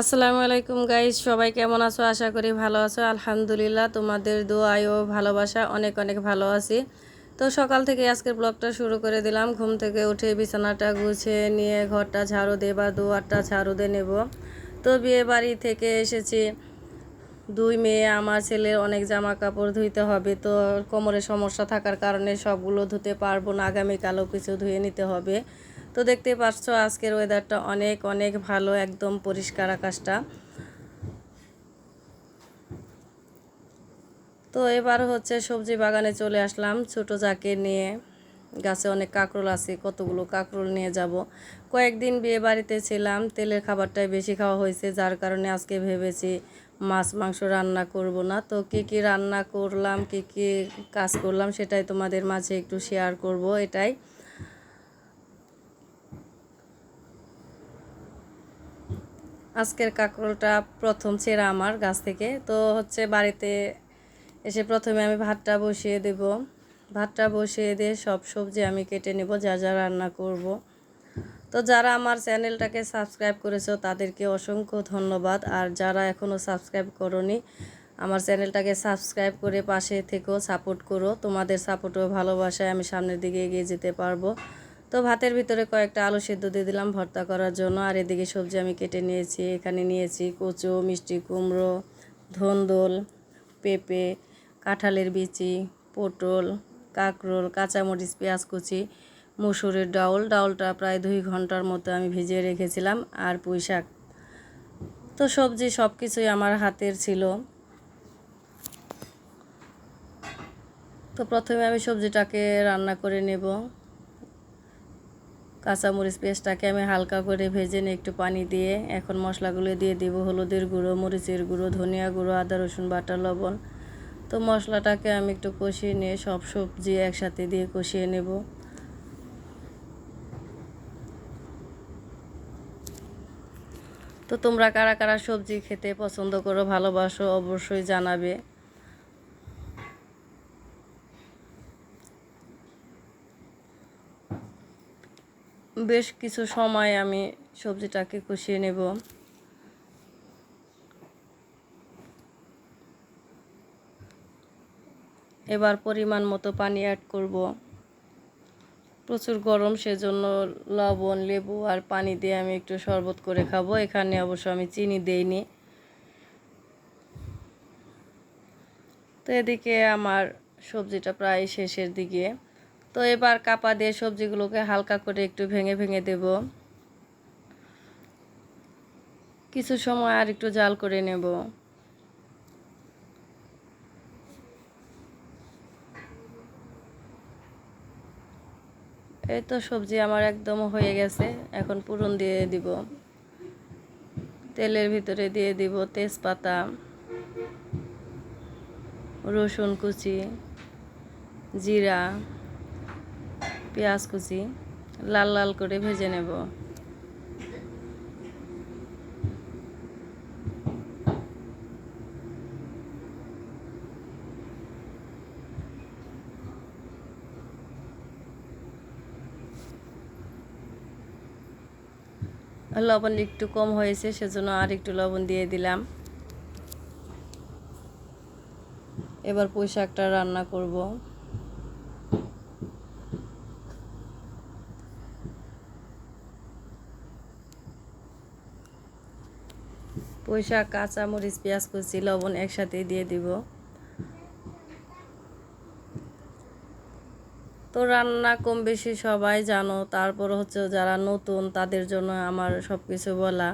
আসসালামু আলাইকুম গাইজ সবাই কেমন আছো? আশা করি ভালো আছো। আলহামদুলিল্লাহ, তোমাদের দোয়ায় ও ভালোবাসা অনেক অনেক ভালো আছি। তো সকাল থেকে আজকের ব্লগটা শুরু করে দিলাম। ঘুম থেকে উঠে বিছানাটা গুছিয়ে নিয়ে ঘরটা ঝাড়ু দিয়ে বা দুয়ারটা ঝাড়ু দিয়ে নেব। তো বিয়ে বাড়ি থেকে এসেছি। দুই মেয়ে, আমার ছেলের অনেক জামা কাপড় ধুইতে হবে। তো কোমরে সমস্যা থাকার কারণে সবগুলো ধুতে পারব না। আগামীকালও কিছু ধুয়ে নিতে হবে। তো দেখতে পাচ্ছ আজকের ওয়েদারটা অনেক অনেক ভালো, একদম পরিষ্কার আকাশটা। তো এবার হচ্ছে সবজি বাগানে চলে আসলাম, ছোট যাকে নিয়ে। গাছে অনেক কাঁকরোল আছে, কতগুলো কাঁকরোল নিয়ে যাব। কয়েকদিন বিয়ে বাড়িতে ছিলাম, তেলের খাবারটাই বেশি খাওয়া হয়েছে, যার কারণে আজকে ভেবেছি মাছ, মাংস রান্না করব না। তো কি কি রান্না করলাম, কি কি কাজ করলাম, সেটাই তোমাদের মাঝে একটু শেয়ার করব, এটাই। আজকের কাঁকরোলটা প্রথম ছেঁড়া আমার গাছ থেকে। তো হচ্ছে বাড়িতে এসে প্রথমে আমি ভাতটা বসিয়ে দেব। ভাতটা বসিয়ে দিয়ে সব সবজি আমি কেটে নেব, যা যা রান্না করব। তো যারা আমার চ্যানেলটাকে সাবস্ক্রাইব করেছ, তাদেরকে অসংখ্য ধন্যবাদ। আর যারা এখনও সাবস্ক্রাইব করনি, আমার চ্যানেলটাকে সাবস্ক্রাইব করে পাশে থেকেও সাপোর্ট করো। তোমাদের সাপোর্ট ও ভালোবাসায় আমি সামনের দিকে এগিয়ে যেতে পারব। তো ভাতের ভিতরে কয়েকটা আলু সেদ্ধ দিয়ে দিলাম ভর্তা করার জন্য। আর এদিকে সবজি আমি কেটে নিয়েছি, এখানে নিয়েছি কচু, মিষ্টি কুমড়ো, ধন্দল, পেঁপে, কাঁঠালের বিচি, পটল, কাঁকরোল, কাঁচামরিচ, পেঁয়াজ কুচি, মুসুরের ডাউল। ডাউলটা প্রায় দুই ঘণ্টার মতো আমি ভিজিয়ে রেখেছিলাম। আর পুঁই শাক। তো সবজি সব কিছুই আমার হাতের ছিল। তো প্রথমে আমি সবজিটাকে রান্না করে নেব। কাঁচামরিচ পেস্টটাকে আমি হালকা করে ভেজে নিয়ে একটু পানি দিয়ে এখন মশলাগুলো দিয়ে দিব হলুদের গুঁড়ো, মরিচের গুঁড়ো, ধনিয়া গুঁড়ো, আদা, রসুন, বাটা, লবণ। তো মশলাটাকে আমি একটু কষিয়ে নিয়ে সব সবজি একসাথে দিয়ে কষিয়ে নেব। তো তোমরা কারা কারা সবজি খেতে পছন্দ করো ভালোবাসো অবশ্যই জানাবে। বেশ কিছু সময় আমি সবজিটাকে কষিয়ে নেব। এবার পরিমাণ মতো পানি অ্যাড করব। প্রচুর গরম, সেজন্য লবণ, লেবু আর পানি দিয়ে আমি একটু শরবত করে খাব। এখানে অবশ্য আমি চিনি দেইনি। তো এদিকে আমার সবজিটা প্রায় শেষের দিকে। তো এবার কাপা দিয়ে সবজিগুলোকে হালকা করে একটু ভেঙে ভেঙে দেব। কিছু সময় আর একটু জাল করে নেব। এই তো সবজি আমার একদম হয়ে গেছে, এখন পুরন দিয়ে দিব। তেলের ভিতরে দিয়ে দিব তেজপাতা, রসুন কুচি, জিরা পেঁয়াজ কুচি লাল লাল করে ভেজে নেব। লবণ একটু কম হয়েছে, সেজন্য আর একটু লবণ দিয়ে দিলাম। এবার পুঁই শাকটা রান্না করব। পুঁই কাঁচা মরিচ পেঁয়াজ কুচি, লবণ একসাথে দিয়ে দিব। তো রান্না কম বেশি সবাই জানো, তারপর হচ্ছে যারা নতুন তাদের জন্য আমার সব কিছু বলা।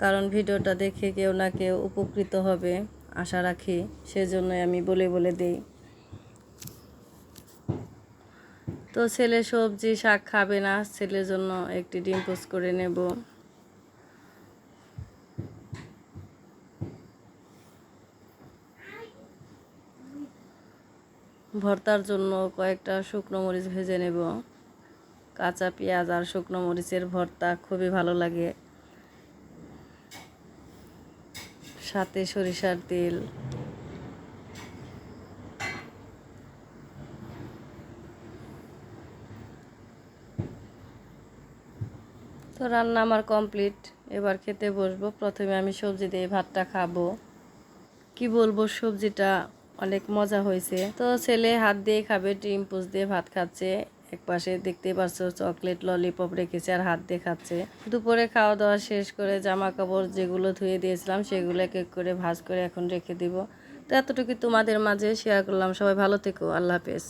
কারণ ভিডিওটা দেখে কেউ না কেউ উপকৃত হবে, আশা রাখি। সেজন্যই আমি বলে বলে দিই। তো ছেলে সবজি শাক খাবে না, ছেলের জন্য একটি ডিম পোস্ট করে নেব। ভর্তার জন্য কয়েকটা শুকনো মরিচ ভেজে নেব। কাঁচা পেঁয়াজ আর শুকনো মরিচের ভর্তা খুবই ভালো লাগে। সাথে সরিষার তেল তো রান্না আমার কমপ্লিট এবার খেতে বসবো। প্রথমে আমি সবজি দিয়ে ভাতটা খাব। কি বলব, সবজিটা অনেক মজা হয়েছে। তো ছেলে হাত দিয়ে খাবে, ডিম পুষ দিয়ে ভাত খাচ্ছে। এক পাশে দেখতেই পাচ্ছ চকলেট ললিপপ রেখেছে আর হাত দিয়ে খাচ্ছে। দুপুরে খাওয়া দাওয়া শেষ করে জামা কাপড় যেগুলো ধুয়ে দিয়েছিলাম, সেগুলো এক করে ভাজ করে এখন রেখে দিব। তো এতটুকু তোমাদের মাঝে শেয়ার করলাম। সবাই ভালো থেকো। আল্লাহ হাফেজ।